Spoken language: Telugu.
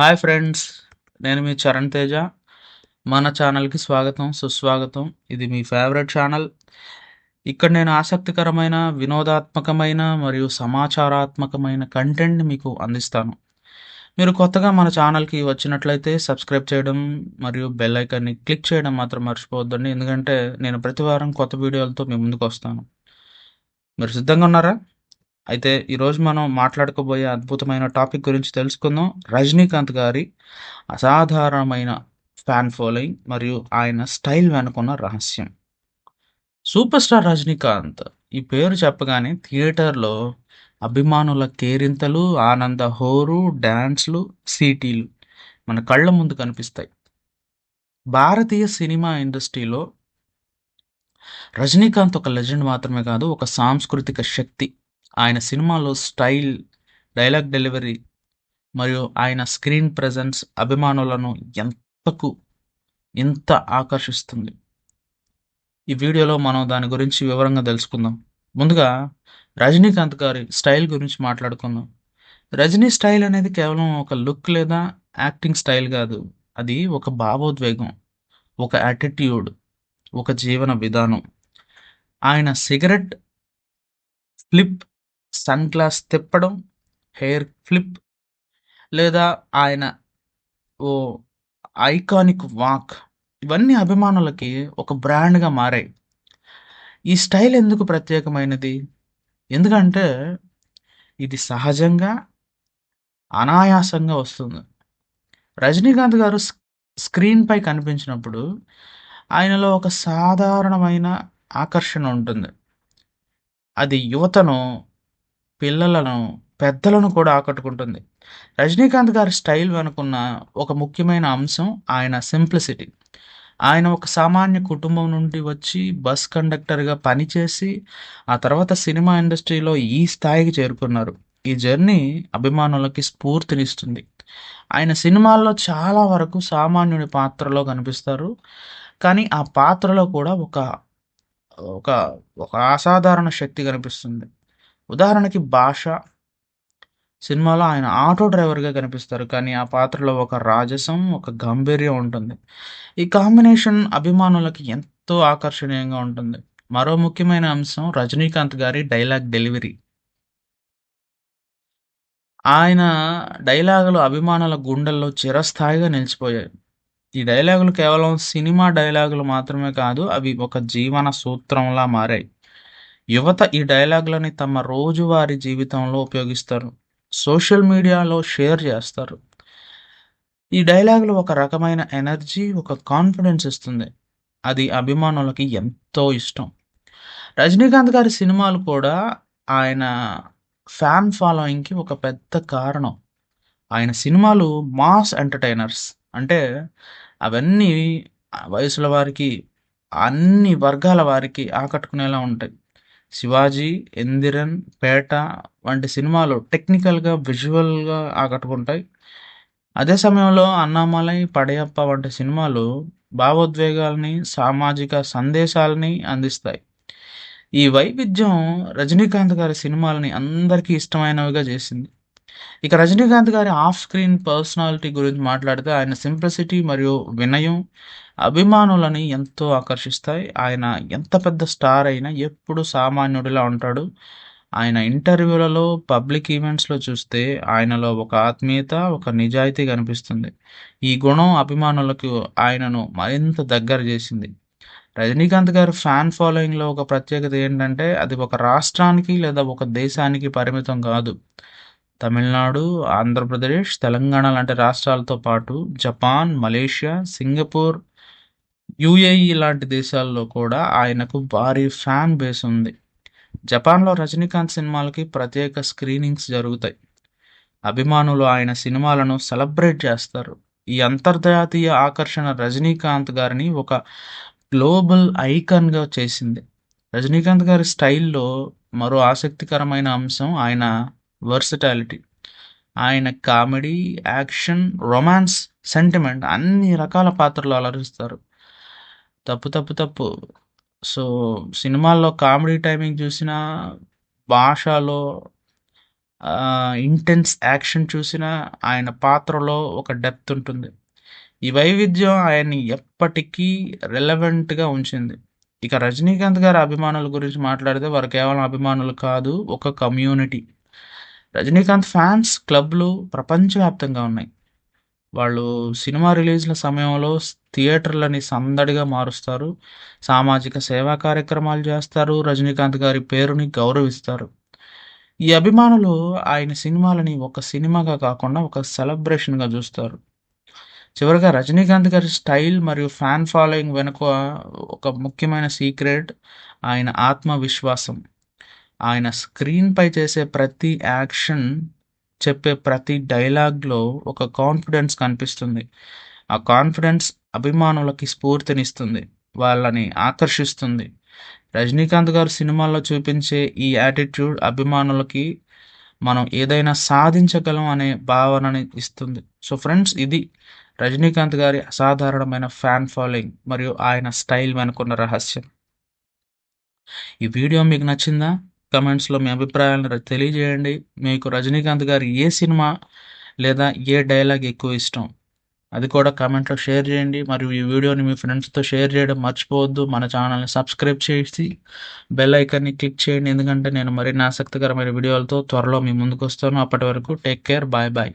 హాయ్ ఫ్రెండ్స్ నేను మీ చరణ్ తేజ. మన ఛానల్కి స్వాగతం సుస్వాగతం. ఇది మీ ఫేవరెట్ ఛానల్. ఇక్కడ నేను ఆసక్తికరమైన వినోదాత్మకమైన మరియు సమాచారాత్మకమైన కంటెంట్ని మీకు అందిస్తాను. మీరు కొత్తగా మన ఛానల్కి వచ్చినట్లయితే సబ్స్క్రైబ్ చేయడం మరియు బెల్ ఐకాన్ని క్లిక్ చేయడం మాత్రం మర్చిపోవద్దండి. ఎందుకంటే నేను ప్రతి వారం కొత్త వీడియోలతో మీ ముందుకు వస్తాను. మీరు సిద్ధంగా ఉన్నారా? అయితే ఈరోజు మనం మాట్లాడుకోబోయే అద్భుతమైన టాపిక్ గురించి తెలుసుకుందాం. రజనీకాంత్ గారి అసాధారణమైన ఫ్యాన్ ఫాలోయింగ్ మరియు ఆయన స్టైల్ వెనుకున్న రహస్యం. సూపర్ స్టార్ రజనీకాంత్ ఈ పేరు చెప్పగానే థియేటర్లో అభిమానుల కేరింతలు ఆనంద హోరు డ్యాన్స్లు సీటీలు మన కళ్ళ ముందు కనిపిస్తాయి. భారతీయ సినిమా ఇండస్ట్రీలో రజనీకాంత్ ఒక లెజెండ్ మాత్రమే కాదు ఒక సాంస్కృతిక శక్తి. ఆయన సినిమాలో స్టైల్ డైలాగ్ డెలివరీ మరియు ఆయన స్క్రీన్ ప్రెజెన్స్ అభిమానులను ఎంతకు ఎంత ఆకర్షిస్తుంది. ఈ వీడియోలో మనం దాని గురించి వివరంగా తెలుసుకుందాం. ముందుగా రజనీకాంత్ గారి స్టైల్ గురించి మాట్లాడుకుందాం. రజనీ స్టైల్ అనేది కేవలం ఒక లుక్ లేదా యాక్టింగ్ స్టైల్ కాదు. అది ఒక భావోద్వేగం ఒక యాటిట్యూడ్ ఒక జీవన విధానం. ఆయన సిగరెట్ ఫ్లిప్ సన్ గ్లాస్ తిప్పడం హెయిర్ ఫ్లిప్ లేదా ఆయన ఓ ఐకానిక్ వాక్ ఇవన్నీ అభిమానులకి ఒక బ్రాండ్గా మారాయి. ఈ స్టైల్ ఎందుకు ప్రత్యేకమైనది? ఎందుకంటే ఇది సహజంగా అనాయాసంగా వస్తుంది. రజనీకాంత్ గారు స్- స్క్రీన్పై కనిపించినప్పుడు ఆయనలో ఒక సాధారణమైన ఆకర్షణ ఉంటుంది. అది యువతను పిల్లలను పెద్దలను కూడా ఆకట్టుకుంటుంది. రజనీకాంత్ గారి స్టైల్ వెనుకున్న ఒక ముఖ్యమైన అంశం ఆయన సింప్లిసిటీ. ఆయన ఒక సామాన్య కుటుంబం నుండి వచ్చి బస్ కండక్టర్గా పనిచేసి ఆ తర్వాత సినిమా ఇండస్ట్రీలో ఈ స్థాయికి చేరుకున్నారు. ఈ జర్నీ అభిమానులకి స్ఫూర్తినిస్తుంది. ఆయన సినిమాల్లో చాలా వరకు సామాన్యుని పాత్రలో కనిపిస్తారు. కానీ ఆ పాత్రలో కూడా ఒక ఒక ఒక అసాధారణ శక్తి కనిపిస్తుంది. ఉదాహరణకి భాష సినిమాలో ఆయన ఆటో డ్రైవర్గా కనిపిస్తారు కానీ ఆ పాత్రలో ఒక రాజసం ఒక గంభీర్యం ఉంటుంది. ఈ కాంబినేషన్ అభిమానులకి ఎంతో ఆకర్షణీయంగా ఉంటుంది. మరో ముఖ్యమైన అంశం రజనీకాంత్ గారి డైలాగ్ డెలివరీ. ఆయన డైలాగులు అభిమానుల గుండెల్లో చిరస్థాయిగా నిలిచిపోయాయి. ఈ డైలాగులు కేవలం సినిమా డైలాగులు మాత్రమే కాదు అవి ఒక జీవన సూత్రంలా మారాయి. యువత ఈ డైలాగ్లని తమ రోజువారీ జీవితంలో ఉపయోగిస్తారు. సోషల్ మీడియాలో షేర్ చేస్తారు. ఈ డైలాగ్లు ఒక రకమైన ఎనర్జీ ఒక కాన్ఫిడెన్స్ ఇస్తుంది. అది అభిమానులకి ఎంతో ఇష్టం. రజనీకాంత్ గారి సినిమాలు కూడా ఆయన ఫ్యాన్ ఫాలోయింగ్కి ఒక పెద్ద కారణం. ఆయన సినిమాలు మాస్ ఎంటర్టైనర్స్. అంటే అవన్నీ వయసుల వారికి అన్ని వర్గాల వారికి ఆకట్టుకునేలా ఉంటాయి. శివాజీ ఎందిరన్ పేట వంటి సినిమాలు టెక్నికల్గా విజువల్గా ఆకట్టుకుంటాయి. అదే సమయంలో అన్నామలై పడయప్ప వంటి సినిమాలు భావోద్వేగాల్ని సామాజిక సందేశాలని అందిస్తాయి. ఈ వైవిధ్యం రజనీకాంత్ గారి సినిమాలని అందరికీ ఇష్టమైనవిగా చేసింది. ఇక రజనీకాంత్ గారి ఆఫ్ స్క్రీన్ పర్సనాలిటీ గురించి మాట్లాడితే ఆయన సింప్లిసిటీ మరియు వినయం అభిమానులని ఎంతో ఆకర్షిస్తాయి. ఆయన ఎంత పెద్ద స్టార్ అయినా ఎప్పుడు సామాన్యుడిలా ఉంటాడు. ఆయన ఇంటర్వ్యూలలో పబ్లిక్ ఈవెంట్స్లో చూస్తే ఆయనలో ఒక ఆత్మీయత ఒక నిజాయితీ కనిపిస్తుంది. ఈ గుణం అభిమానులకు ఆయనను మరింత దగ్గర చేసింది. రజనీకాంత్ గారి ఫ్యాన్ ఫాలోయింగ్లో ఒక ప్రత్యేకత ఏంటంటే అది ఒక రాష్ట్రానికి లేదా ఒక దేశానికి పరిమితం కాదు. తమిళనాడు ఆంధ్రప్రదేశ్ తెలంగాణ లాంటి రాష్ట్రాలతో పాటు జపాన్ మలేషియా సింగపూర్ యుఏఈ లాంటి దేశాల్లో కూడా ఆయనకు భారీ ఫ్యాన్ బేస్ ఉంది. జపాన్లో రజనీకాంత్ సినిమాలకి ప్రత్యేక స్క్రీనింగ్స్ జరుగుతాయి. అభిమానులు ఆయన సినిమాలను సెలబ్రేట్ చేస్తారు. ఈ అంతర్జాతీయ ఆకర్షణ రజనీకాంత్ గారిని ఒక గ్లోబల్ ఐకాన్గా చేసింది. రజనీకాంత్ గారి స్టైల్లో మరో ఆసక్తికరమైన అంశం ఆయన వర్సటాలిటీ. ఆయన కామెడీ యాక్షన్ రొమాన్స్ సెంటిమెంట్ అన్ని రకాల పాత్రలు అలరిస్తారు. తప్పు తప్పు తప్పు. సో సినిమాల్లో కామెడీ టైమింగ్ చూసినా భాషలో ఇంటెన్స్ యాక్షన్ చూసినా ఆయన పాత్రలో ఒక డెప్త్ ఉంటుంది. ఈ వైవిధ్యం ఆయన్ని ఎప్పటికీ రెలవెంట్గా ఉంచింది. ఇక రజనీకాంత్ గారి అభిమానుల గురించి మాట్లాడితే వారు కేవలం అభిమానులు కాదు ఒక కమ్యూనిటీ. రజనీకాంత్ ఫ్యాన్స్ క్లబ్లు ప్రపంచవ్యాప్తంగా ఉన్నాయి. వాళ్ళు సినిమా రిలీజ్ల సమయంలో థియేటర్లని సందడిగా మారుస్తారు. సామాజిక సేవా కార్యక్రమాలు చేస్తారు. రజనీకాంత్ గారి పేరుని గౌరవిస్తారు. ఈ అభిమానులు ఆయన సినిమాలని ఒక సినిమాగా కాకుండా ఒక సెలబ్రేషన్గా చూస్తారు. చివరిగా రజనీకాంత్ గారి స్టైల్ మరియు ఫ్యాన్ ఫాలోయింగ్ వెనుక ఒక ముఖ్యమైన సీక్రెట్ ఆయన ఆత్మవిశ్వాసం. ఆయన స్క్రీన్పై చేసే ప్రతి యాక్షన్ చెప్పే ప్రతి డైలాగ్లో ఒక కాన్ఫిడెన్స్ కనిపిస్తుంది. ఆ కాన్ఫిడెన్స్ అభిమానులకి స్ఫూర్తినిస్తుంది. వాళ్ళని ఆకర్షిస్తుంది. రజనీకాంత్ గారు సినిమాల్లో చూపించే ఈ యాటిట్యూడ్ అభిమానులకి మనం ఏదైనా సాధించగలం అనే భావనని ఇస్తుంది. సో ఫ్రెండ్స్ ఇది రజనీకాంత్ గారి అసాధారణమైన ఫ్యాన్ ఫాలోయింగ్ మరియు ఆయన స్టైల్ వెనుకున్న రహస్యం. ఈ వీడియో మీకు నచ్చిందా? కమెంట్స్లో మీ అభిప్రాయాలను తెలియజేయండి. మీకు రజనీకాంత్ గారి ఏ సినిమా లేదా ఏ డైలాగ్ ఎక్కువ ఇష్టం? అది కూడా కామెంట్లో షేర్ చేయండి. మరియు ఈ వీడియోని మీ ఫ్రెండ్స్తో షేర్ చేయడం మర్చిపోవద్దు. మన ఛానల్ని సబ్స్క్రైబ్ చేసి బెల్ ఐకాన్ని క్లిక్ చేయండి. ఎందుకంటే నేను మరిన్ని ఆసక్తికరమైన వీడియోలతో త్వరలో మీ ముందుకు వస్తాను అప్పటి వరకు టేక్ కేర్. Bye bye.